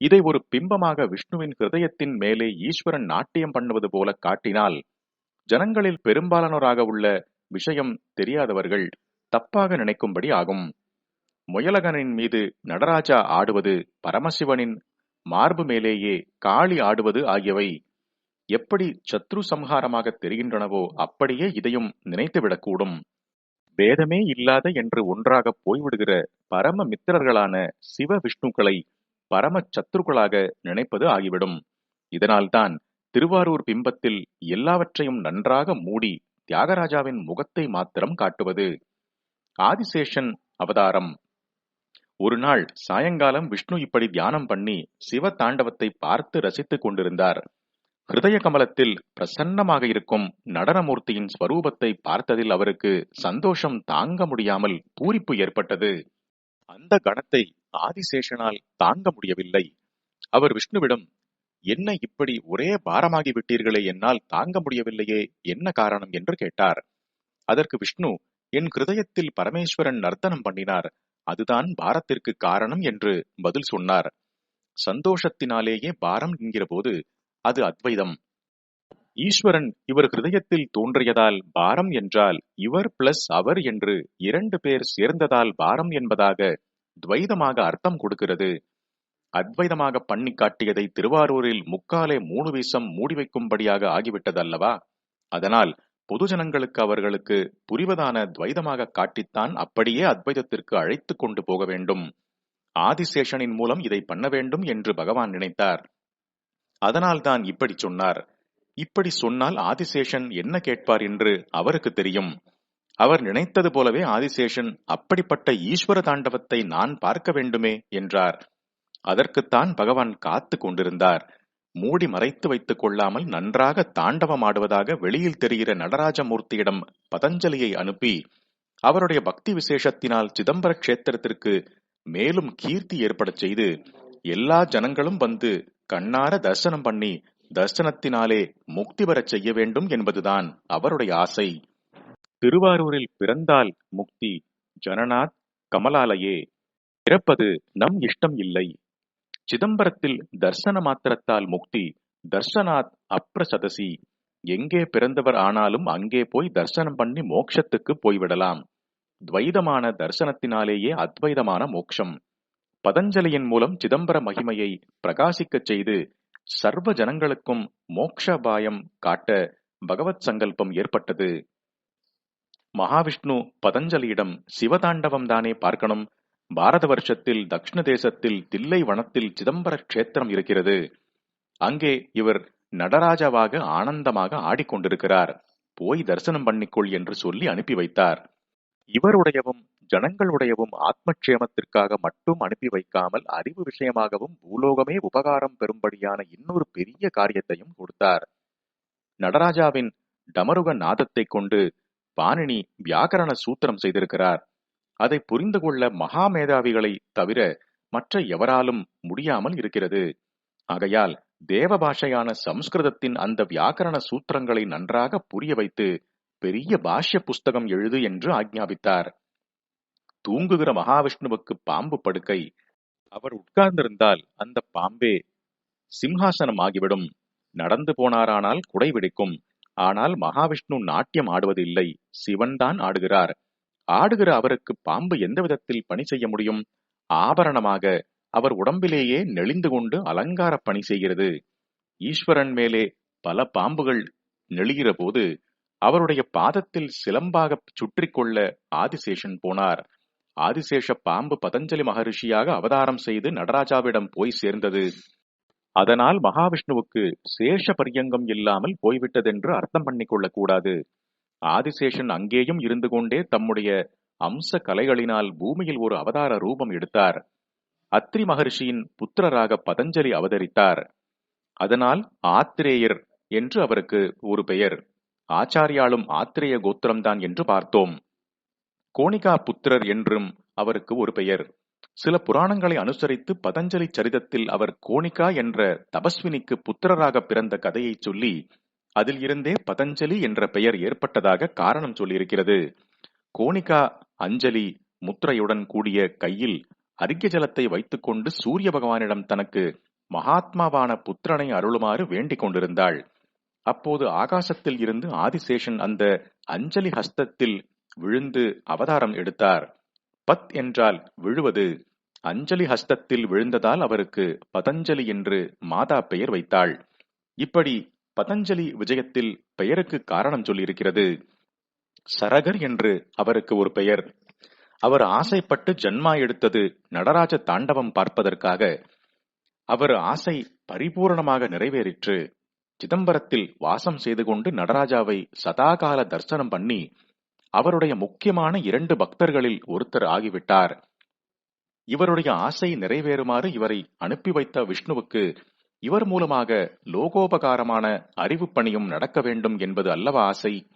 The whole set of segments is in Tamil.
இதை ஒரு பிம்பமாக விஷ்ணுவின் ஹிருதயத்தின் மேலே ஈஸ்வரன் நாட்டியம் பண்ணுவது போல காட்டினால் ஜனங்களில் பெரும்பாலானோராக உள்ள விஷயம் தெரியாதவர்கள் தப்பாக நினைக்கும்படி ஆகும். முயலகனின் மீது நடராஜா ஆடுவது பரமசிவனின் மார்பு மேலேயே காளி ஆடுவது ஆகியவை எப்படி சத்ரு சம்ஹாரமாக தெரிகின்றனவோ அப்படியே இதையும் நினைத்துவிடக்கூடும். வேதமே இல்லாத என்று ஒன்றாக போய்விடுகிற பரம மித்திரர்களான சிவ விஷ்ணுக்களை பரம சத்துருக்களாக நினைப்பது ஆகிவிடும். இதனால்தான் திருவாரூர் பிம்பத்தில் எல்லாவற்றையும் நன்றாக மூடி தியாகராஜாவின் முகத்தை மாத்திரம் காட்டுவது. ஆதிசேஷன் அவதாரம். ஒரு நாள் சாயங்காலம் விஷ்ணு இப்படி தியானம் பண்ணி சிவ தாண்டவத்தை பார்த்து ரசித்துக் கொண்டிருந்தார். ஹிருதய கமலத்தில் பிரசன்னமாக இருக்கும் நடனமூர்த்தியின் ஸ்வரூபத்தை பார்த்ததில் அவருக்கு சந்தோஷம் தாங்க முடியாமல் பூரிப்பு ஏற்பட்டது. அந்த கணத்தை ஆதிசேஷனால் தாங்க முடியவில்லை. அவர் விஷ்ணுவிடம் என்ன இப்படி ஒரே பாரமாகி விட்டீர்களே என்னால் தாங்க முடியவில்லையே என்ன காரணம்? என்று கேட்டார். அதற்கு விஷ்ணு என் ஹிருதயத்தில் பரமேஸ்வரன் நர்த்தனம் பண்ணினார். அதுதான் பாரத்திற்கு காரணம் என்று பதில் சொன்னார். சந்தோஷத்தினாலேயே பாரம் என்கிற போது அது அத்வைதம். ஈஸ்வரன் இவர் ஹிருதயத்தில் தோன்றியதால் பாரம் என்றால் இவர் பிளஸ் அவர் என்று இரண்டு பேர் சேர்ந்ததால் பாரம் என்பதாக துவைதமாக அர்த்தம் கொடுக்கிறது. அத்வைதமாக பண்ணி காட்டியதை திருவாரூரில் முக்காலே மூணு வீசம் மூடி வைக்கும்படியாக ஆகிவிட்டதல்லவா? அதனால் பொதுஜனங்களுக்கு அவர்களுக்கு புரிவதான துவைதமாக காட்டித்தான் அப்படியே அத்வைதத்திற்கு அழைத்து கொண்டு போக வேண்டும். ஆதிசேஷனின் மூலம் இதை பண்ண வேண்டும் என்று பகவான் நினைத்தார். அதனால்தான் இப்படி சொன்னார். இப்படி சொன்னால் ஆதிசேஷன் என்ன கேட்பார் என்று அவருக்கு தெரியும். அவர் நினைத்தது போலவே ஆதிசேஷன் அப்படிப்பட்ட ஈஸ்வர தாண்டவத்தை நான் பார்க்க வேண்டுமே என்றார். அதற்குத்தான் பகவான் காத்து கொண்டிருந்தார். மூடி மறைத்து வைத்துக் கொள்ளாமல் நன்றாக தாண்டவமாடுவதாக வெளியில் தெரிகிற நடராஜமூர்த்தியிடம் பதஞ்சலியை அனுப்பி அவருடைய பக்தி விசேஷத்தினால் சிதம்பர கஷேத்திரத்திற்கு மேலும் கீர்த்தி ஏற்படச் செய்து எல்லா ஜனங்களும் வந்து கண்ணார தரிசனம் பண்ணி தர்சனத்தினாலே முக்தி பெறச் செய்ய வேண்டும் என்பதுதான் அவருடைய ஆசை. திருவாரூரில் பிறந்தால் முக்தி ஜனநாத் கமலாலயே. பிறப்பது நம் இஷ்டம் இல்லை. சிதம்பரத்தில் தர்சன மாத்திரத்தால் முக்தி தர்சனாத் அப்ரசதசி. எங்கே பிறந்தவர் ஆனாலும் அங்கே போய் தர்சனம் பண்ணி மோட்சத்துக்கு போய்விடலாம். துவைதமான தர்சனத்தினாலேயே அத்வைதமான மோட்சம். பதஞ்சலியின் மூலம் சிதம்பர மகிமையை பிரகாசிக்கச் செய்து சர்வ ஜனங்களுக்கும் மோக்ஷபாயம் காட்ட பகவத் சங்கல்பம் ஏற்பட்டது. மகாவிஷ்ணு பதஞ்சலியிடம் சிவதாண்டவம் தானே பார்க்கணும். பாரத வருஷத்தில் தக்ஷண தேசத்தில் தில்லை வனத்தில் சிதம்பர கஷேத்திரம் இருக்கிறது. அங்கே இவர் நடராஜாவாக ஆனந்தமாக ஆடிக்கொண்டிருக்கிறார். போய் தரிசனம் பண்ணிக்கொள் என்று சொல்லி அனுப்பி வைத்தார். இவருடையவும் ஜனங்களுடையவும் ஆத்மக்ஷேமத்திற்காக மட்டும் அனுப்பி வைக்காமல் அறிவு விஷயமாகவும் பூலோகமே உபகாரம் பெறும்படியான இன்னொரு பெரிய காரியத்தையும் கொடுத்தார். நடராஜாவின் டமருக நாதத்தை கொண்டு பாணினி வியாக்கரண சூத்திரம் செய்திருக்கிறார். அதை புரிந்து கொள்ள மகா மேதாவிகளை தவிர மற்ற எவராலும் முடியாமல் இருக்கிறது. ஆகையால் தேவ பாஷையான சம்ஸ்கிருதத்தின் அந்த வியாக்கரண சூத்திரங்களை நன்றாக புரிய வைத்து பெரிய பாஷ்ய புஸ்தகம் எழுது என்று ஆக்ஞாபித்தார் தூங்குகிற மகாவிஷ்ணுவுக்கு பாம்பு படுக்கை. அவர் உட்கார்ந்திருந்தால் அந்த பாம்பே சிம்ஹாசனம் ஆகிவிடும் நடந்து போனாரானால் குடை வெடிக்கும். ஆனால் மகாவிஷ்ணு நாட்டியம் ஆடுவதில்லை. சிவன்தான் ஆடுகிறார். ஆடுகிற அவருக்கு பாம்பு எந்த விதத்தில் பணி செய்ய முடியும்? ஆபரணமாக அவர் உடம்பிலேயே நெளிந்து கொண்டு அலங்கார பணி செய்கிறது. ஈஸ்வரன் மேலே பல பாம்புகள் நெளிகிற போது அவருடைய பாதத்தில் சிலம்பாக சுற்றி கொள்ள ஆதிசேஷன் போனார். ஆதிசேஷ பாம்பு பதஞ்சலி மகரிஷியாக அவதாரம் செய்து நடராஜாவிடம் போய் சேர்ந்தது. அதனால் மகாவிஷ்ணுவுக்கு சேஷ பரியங்கம் இல்லாமல் போய்விட்டதென்று அர்த்தம் பண்ணிக்கொள்ளக் கூடாது. ஆதிசேஷன் அங்கேயும் இருந்து கொண்டே தம்முடைய அம்ச கலைகளினால் பூமியில் ஒரு அவதார ரூபம் எடுத்தார். அத்ரி மகர்ஷியின் புத்திரராக பதஞ்சலி அவதரித்தார். அதனால் ஆத்திரேயர் என்று அவருக்கு ஒரு பெயர். ஆச்சாரியாலும் ஆத்திரேய கோத்திரம்தான் என்று பார்த்தோம். கோணிகா புத்திரர் என்றும் அவருக்கு ஒரு பெயர். சில புராணங்களை அனுசரித்து பதஞ்சலி சரிதத்தில் அவர் கோணிகா என்ற தபஸ்வினிக்கு புத்திரராக பிறந்த கதையை சொல்லி அதில் இருந்தே பதஞ்சலி என்ற பெயர் ஏற்பட்டதாக காரணம் சொல்லியிருக்கிறது. கோணிகா அஞ்சலி முத்திரையுடன் கூடிய கையில் அரிக்க ஜலத்தை வைத்துக்கொண்டு சூரிய பகவானிடம் தனக்கு மகாத்மாவான புத்திரனை அருளுமாறு வேண்டிக் கொண்டிருந்தாள். அப்போது ஆகாசத்தில் இருந்து ஆதிசேஷன் அந்த அஞ்சலி ஹஸ்தத்தில் விழுந்து அவதாரம் எடுத்தார். பத் என்றால் விழுவது. அஞ்சலி ஹஸ்தத்தில் விழுந்ததால் அவருக்கு பதஞ்சலி என்று மாதா பெயர் வைத்தாள். இப்படி பதஞ்சலி விஜயத்தில் பெயருக்கு காரணம் சொல்லியிருக்கிறது. சரகர் என்று அவருக்கு ஒரு பெயர். அவர் ஆசைப்பட்டு ஜன்மா எடுத்தது நடராஜ தாண்டவம் பார்ப்பதற்காக. அவர் ஆசை பரிபூரணமாக நிறைவேறிற்று. சிதம்பரத்தில் வாசம் செய்து கொண்டு நடராஜாவை சதாகால தரிசனம் பண்ணி அவருடைய முக்கியமான இரண்டு பக்தர்களில் ஒருத்தர் ஆகிவிட்டார். இவருடைய ஆசை நிறைவேறுமாறு இவரை அனுப்பி வைத்த விஷ்ணுவுக்கு இவர் மூலமாக லோகோபகாரமான அறிவு பணியும் நடக்க வேண்டும் என்பது அல்லவா ஆசை?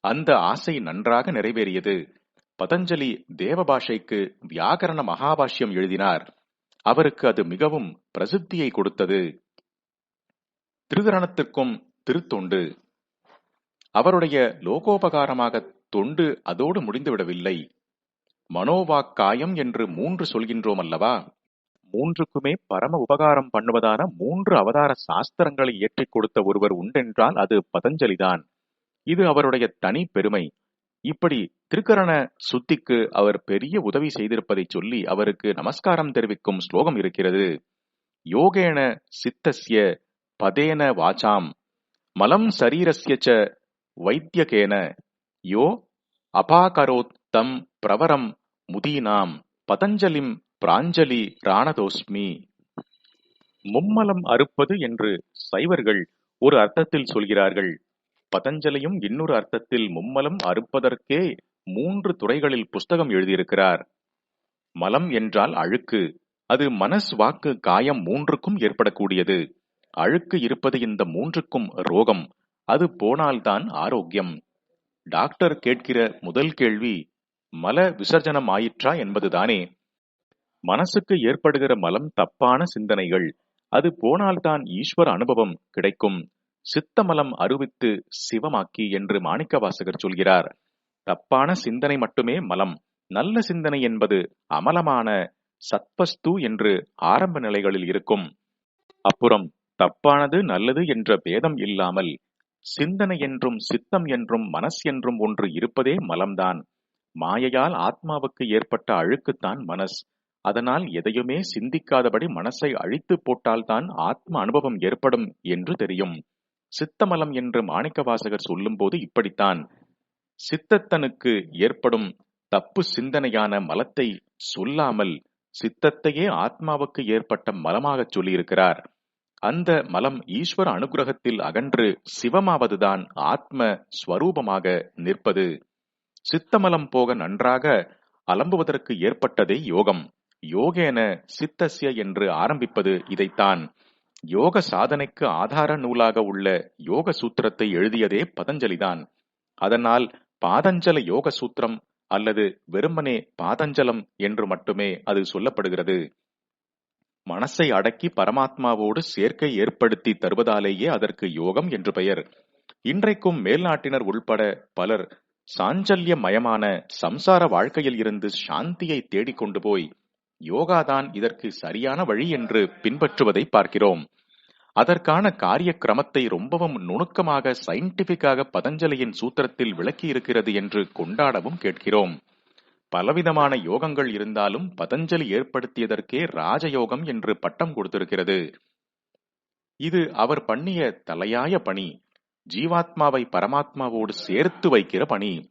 அந்த ஆசை நன்றாக நிறைவேறியது. பதஞ்சலி தேவபாஷைக்கு வியாகரண மகாபாஷ்யம் எழுதினார். அவருக்கு அது மிகவும் பிரசித்தியை கொடுத்தது. திருகரணத்திற்கும் திருத்தொண்டு. அவருடைய லோகோபகாரமாக தொண்டு அதோடு முடிந்துவிடவில்லை. மனோவாக்காயம் என்று மூன்று சொல்கின்றோம் அல்லவா மூன்றுக்குமே பரம உபகாரம் பண்ணுவதான மூன்று அவதார சாஸ்திரங்களை ஏற்றிக் கொடுத்த ஒருவர் உண்டென்றால் அது பதஞ்சலிதான். இது அவருடைய தனி பெருமை. இப்படி திருக்கரண சுத்திக்கு அவர் பெரிய உதவி செய்திருப்பதை சொல்லி அவருக்கு நமஸ்காரம் தெரிவிக்கும் ஸ்லோகம் இருக்கிறது. யோகேன சித்தஸ்ய பதேன வாசாம் மலம் சரீரஸ்ய ச வைத்தியகேன யோ அபாகரோத் தம் பிரவரம் முதீனாம். பதஞ்சலிம் பிராஞ்சலி ராணதோஸ்மி மும்மலம் அறுப்பது என்று சைவர்கள் ஒரு அர்த்தத்தில் சொல்கிறார்கள். பதஞ்சலியும் இன்னொரு அர்த்தத்தில் மும்மலம் அறுப்பதற்கே மூன்று துறைகளில் புஸ்தகம் எழுதியிருக்கிறார். மலம் என்றால் அழுக்கு. அது மனஸ் வாக்கு காயம் மூன்றுக்கும் ஏற்படக்கூடியது. அழுக்கு இருப்பது இந்த மூன்றுக்கும் ரோகம். அது போனால்தான் ஆரோக்கியம். டாக்டர் கேட்கிற முதல் கேள்வி மல விசர்ஜனம் ஆயிற்றா என்பதுதானே? மனசுக்கு ஏற்படுகிற மலம் தப்பான சிந்தனைகள். அது போனால்தான் ஈஸ்வர அனுபவம் கிடைக்கும். சித்தமலம் அருவித்து சிவமாக்கி என்று மாணிக்கவாசகர் சொல்கிறார். தப்பான சிந்தனை மட்டுமே மலம். நல்ல சிந்தனை என்பது அமலமான சத்வஸ்து என்று ஆரம்ப நிலைகளில் இருக்கும். அப்புறம் தப்பானது நல்லது என்ற பேதம் இல்லாமல் சிந்தனை என்றும் சித்தம் என்றும் மனஸ் என்றும் ஒன்று இருப்பதே மலம்தான். மாயையால் ஆத்மாவுக்கு ஏற்பட்ட அழுக்குத்தான் மனஸ் அதனால் எதையுமே சிந்திக்காதபடி மனசை அழித்து போட்டால்தான் ஆத்ம அனுபவம் ஏற்படும் என்று தெரியும். சித்தமலம் என்று மாணிக்கவாசகர் சொல்லும்போது இப்படித்தான். சித்தத்தனுக்கு ஏற்படும் தப்பு சிந்தனையான மலத்தை சொல்லாமல் சித்தத்தையே ஆத்மாவுக்கு ஏற்பட்ட மலமாகச் சொல்லியிருக்கிறார். அந்த மலம் ஈஸ்வர அனுகிரகத்தில் அகன்று சிவமாவதுதான் ஆத்ம ஸ்வரூபமாக நிற்பது. சித்தமலம் போக நன்றாக அலம்புவதற்கு ஏற்பட்டதே யோகம். யோகேன சித்தசிய என்று ஆரம்பிப்பது இதைத்தான். யோக சாதனைக்கு ஆதார நூலாக உள்ள யோக சூத்திரத்தை எழுதியதே பதஞ்சலிதான். அதனால் பாதஞ்சல யோக சூத்திரம் அல்லது வெறுமனே பாதஞ்சலம் என்று மட்டுமே அது சொல்லப்படுகிறது. மனசை அடக்கி பரமாத்மாவோடு சேர்க்கை ஏற்படுத்தி தருவதாலேயே அதற்கு யோகம் என்று பெயர். இன்றைக்கும் மேல்நாட்டினர் உள்பட பலர் சாஞ்சல்யமயமான சம்சார வாழ்க்கையில் இருந்து சாந்தியை தேடிக்கொண்டு போய் யோகாதான் இதற்கு சரியான வழி என்று பின்பற்றுவதை பார்க்கிறோம். அதற்கான காரிய கிரமத்தை ரொம்பவும் நுணுக்கமாக சயின்டிபிக்காக பதஞ்சலியின் சூத்திரத்தில் விளக்கி இருக்கிறது என்று கொண்டாடவும் கேட்கிறோம். பலவிதமான யோகங்கள் இருந்தாலும் பதஞ்சலி ஏற்படுத்தியதற்கே ராஜயோகம் என்று பட்டம் கொடுத்திருக்கிறது. இது அவர் பண்ணிய தலையாய பணி. ஜீவாத்மாவை பரமாத்மாவோடு சேர்த்து வைக்கிற பணி.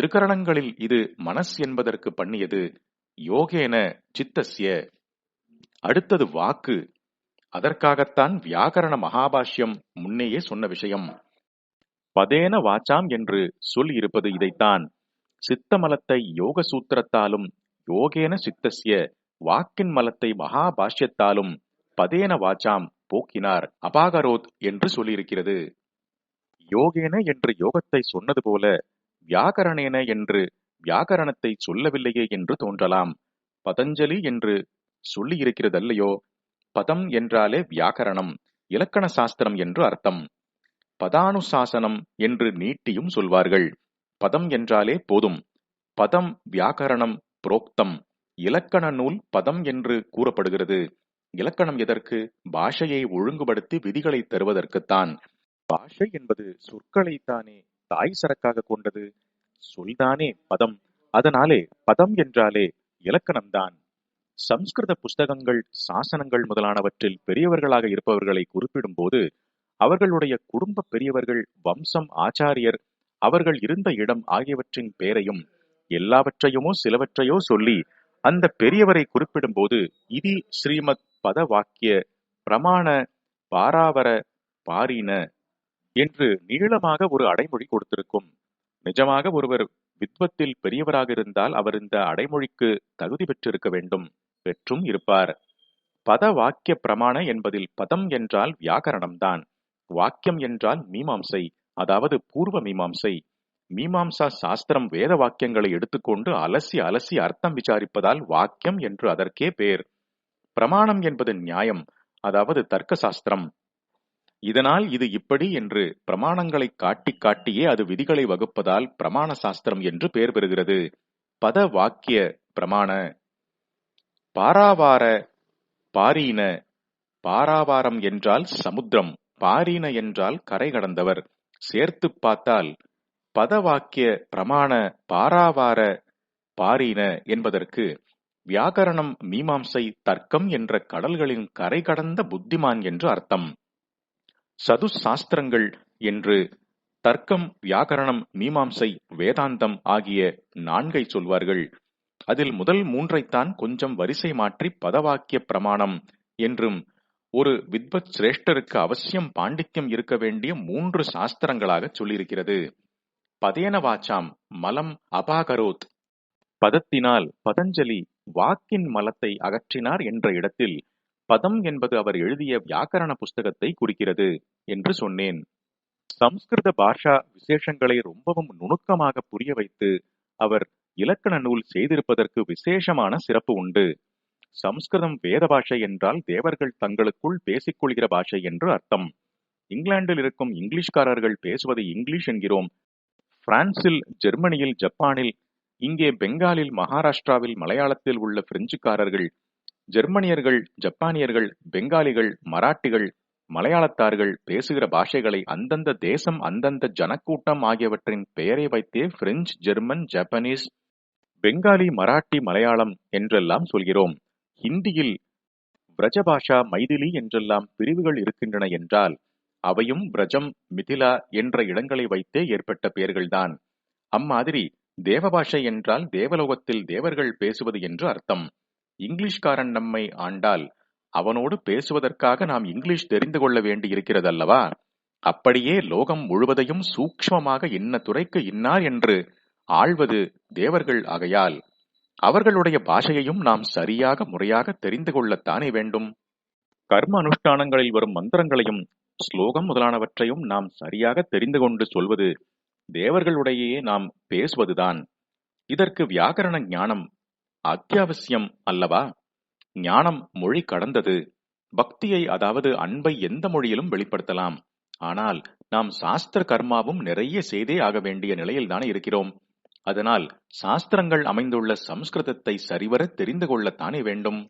திருக்கரணங்களில் இது மனஸ் என்பதற்கு பண்ணியது. யோகேன சித்தஸ்ய. அடுத்தது வாக்கு. அதற்காகத்தான் வியாகரண மகாபாஷ்யம் முன்னேயே சொன்ன விஷயம். பதேன வாச்சாம் என்று சொல் இருப்பது இதைத்தான். சித்தமலத்தை யோக சூத்திரத்தாலும் யோகேன சித்தசிய வாக்கின் மலத்தை மகாபாஷ்யத்தாலும் பதேன வாச்சாம் போக்கினார் அபாகரோத் என்று சொல்லியிருக்கிறது. யோகேன என்று யோகத்தை சொன்னது போல வியாகரணேன என்று வியாகரணத்தை சொல்லவில்லையே என்று தோன்றலாம். பதஞ்சலி என்று சொல்லியிருக்கிறதல்லையோ? பதம் என்றாலே வியாகரணம் இலக்கண சாஸ்திரம் என்று அர்த்தம். பதானுசாசனம் என்று நீட்டியும் சொல்வார்கள். பதம் என்றாலே போதும். பதம் வியாக்கரணம் புரோக்தம். இலக்கண நூல் பதம் என்று கூறப்படுகிறது. இலக்கணம் எதற்கு? பாஷையை ஒழுங்குபடுத்தி விதிகளை தருவதற்குத்தான். பாஷை என்பது சொற்களைத்தானே தாய் சரக்காக கொண்டது. சொல்தானே பதம். அதனாலே பதம் என்றாலே இலக்கணம்தான். சம்ஸ்கிருத புஸ்தகங்கள் சாசனங்கள் முதலானவற்றில் பெரியவர்களாக இருப்பவர்களை குறிப்பிடும் போது அவர்களுடைய குடும்ப பெரியவர்கள் வம்சம் ஆச்சாரியர் அவர்கள் இருந்த இடம் ஆகியவற்றின் பெயரையும் எல்லாவற்றையுமோ சிலவற்றையோ சொல்லி அந்த பெரியவரை குறிப்பிடும் போது இதி ஸ்ரீமத் பத வாக்கிய பிரமாண பாராவர பாரின என்று நீளமாக ஒரு அடைமொழி கொடுத்திருக்கும். நிஜமாக ஒருவர் வித்வத்தில் பெரியவராக இருந்தால் அவர் இந்த அடைமொழிக்கு தகுதி பெற்றிருக்க வேண்டும் பெற்றும் இருப்பார். பத வாக்கிய பிரமாண என்பதில் பதம் என்றால் வியாகரணம்தான் வாக்கியம் என்றால் மீமாம்சை அதாவது பூர்வ மீமாம்சை. மீமாம்சா சாஸ்திரம் வேத வாக்கியங்களை எடுத்துக்கொண்டு அலசி அலசி அர்த்தம் விசாரிப்பதால் வாக்கியம் என்று அதற்கே பேர். பிரமாணம் என்பது நியாயம் அதாவது தர்க்க சாஸ்திரம் இதனால் இது இப்படி என்று பிரமாணங்களை காட்டி காட்டியே அது விதிகளை வகுப்பதால் பிரமாண சாஸ்திரம் என்று பெயர் பெறுகிறது. பத வாக்கிய பிரமாண. பாராவார பாரீன. பாராவாரம் என்றால் சமுத்திரம் பாரீன என்றால் கரை கடந்தவர். சேர்த்து பார்த்தால் பதவாக்கிய பிரமாண பாராவார பாரீன என்பதற்கு வியாகரணம் மீமாம்சை தர்க்கம் என்ற கடல்களின் கரை கடந்த புத்திமான் என்று அர்த்தம். சது சாஸ்திரங்கள் என்று தர்க்கம் வியாகரணம் மீமாம்சை வேதாந்தம் ஆகிய நான்கை சொல்வார்கள். அதில் முதல் மூன்றைத்தான் கொஞ்சம் வரிசை மாற்றி பதவாக்கிய பிரமாணம் என்றும் ஒரு வித்வத் சிரேஷ்டருக்கு அவசியம் பாண்டித்யம் இருக்க வேண்டிய மூன்று சாஸ்திரங்களாக சொல்லியிருக்கிறது. பதேன வாச்சாம் மலம் அபாகரோத். பதத்தினால் பதஞ்சலி வாக்கின் மலத்தை அகற்றினார் என்ற இடத்தில் பதம் என்பது அவர் எழுதிய வியாக்கரண புஸ்தகத்தை குறிக்கிறது என்று சொன்னேன். சம்ஸ்கிருத பாஷா விசேஷங்களை ரொம்பவும் நுணுக்கமாக புரிய வைத்து அவர் இலக்கண நூல் செய்திருப்பதற்கு விசேஷமான சிறப்பு உண்டு. சம்ஸ்கிருதம் வேத பாஷை என்றால் தேவர்கள் தங்களுக்குள் பேசிக்கொள்கிற பாஷை என்று அர்த்தம். இங்கிலாந்தில் இருக்கும் இங்கிலீஷ்காரர்கள் பேசுவது இங்கிலீஷ் என்கிறோம். பிரான்சில் ஜெர்மனியில் ஜப்பானில் இங்கே பெங்காலில் மகாராஷ்டிராவில் மலையாளத்தில் உள்ள பிரெஞ்சுக்காரர்கள் ஜெர்மனியர்கள் ஜப்பானியர்கள் பெங்காலிகள் மராட்டிகள் மலையாளத்தார்கள் பேசுகிற பாஷைகளை அந்தந்த தேசம் அந்தந்த ஜனக்கூட்டம் ஆகியவற்றின் பெயரை வைத்தே French German Japanese Bengali Marathi Malayalam என்றெல்லாம் சொல்கிறோம். ஹிந்தியில் பிரஜபாஷா மைதிலி என்றெல்லாம் பிரிவுகள் இருக்கின்றன என்றால் அவையும் பிரஜம் மிதிலா என்ற இடங்களை வைத்தே ஏற்பட்ட பெயர்கள்தான். அம்மாதிரி தேவபாஷை என்றால் தேவலோகத்தில் தேவர்கள் பேசுவது என்று அர்த்தம். இங்கிலீஷ்காரன் நம்மை ஆண்டால் அவனோடு பேசுவதற்காக நாம் இங்கிலீஷ் தெரிந்து கொள்ள வேண்டியிருக்கிறது அல்லவா அப்படியே லோகம் முழுவதையும் சூக்ஷ்மமாக இன்ன துறைக்கு இன்னார் என்று ஆள்வது தேவர்கள் ஆகையால் அவர்களுடைய பாஷையையும் நாம் சரியாக முறையாக தெரிந்து கொள்ளத்தானே வேண்டும். கர்ம அனுஷ்டானங்களில் வரும் மந்திரங்களையும் ஸ்லோகம் முதலானவற்றையும் நாம் சரியாக தெரிந்து கொண்டு சொல்வது தேவர்களுடையே நாம் பேசுவதுதான். இதற்கு வியாகரண ஞானம் அத்தியாவசியம் அல்லவா? ஞானம் மொழி கடந்தது. பக்தியை அதாவது அன்பை எந்த மொழியிலும் வெளிப்படுத்தலாம். ஆனால் நாம் சாஸ்திர கர்மாவும் நிறைய செய்தே ஆக வேண்டிய நிலையில்தானே இருக்கிறோம். அதனால் சாஸ்திரங்கள் அமைந்துள்ள சம்ஸ்கிருதத்தை சரிவர தெரிந்து கொள்ளத்தானே வேண்டும்?